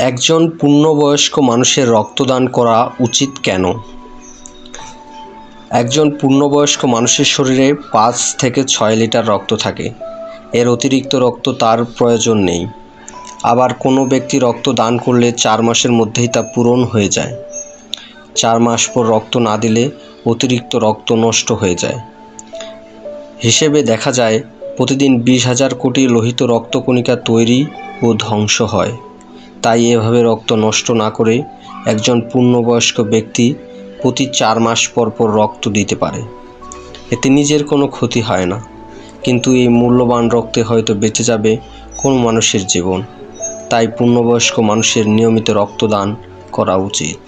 একজন পূর্ণবয়স্ক মানুষের রক্তদান করা উচিত কেন? একজন পূর্ণবয়স্ক মানুষের শরীরে পাঁচ থেকে ছয় লিটার রক্ত থাকে। এর অতিরিক্ত রক্ত তার প্রয়োজন নেই। আবার কোনো ব্যক্তি রক্ত দান করলে চার মাসের মধ্যেই তা পূরণ হয়ে যায়। চার মাস পর রক্ত না দিলে অতিরিক্ত রক্ত নষ্ট হয়ে যায়। হিসেবে দেখা যায়, প্রতিদিন বিশ হাজার কোটি লোহিত রক্তকণিকা তৈরি ও ধ্বংস হয়। তাই এভাবে রক্ত নষ্ট না করে একজন পূর্ণবয়স্ক ব্যক্তি প্রতি চার মাস পর পর রক্ত দিতে পারে। এতে নিজের কোনো ক্ষতি হয় না। কিন্তু এই মূল্যবান রক্তে হয়তো বেঁচে যাবে কোন মানুষের জীবন। তাই পূর্ণবয়স্ক মানুষের নিয়মিত রক্তদান করা উচিত।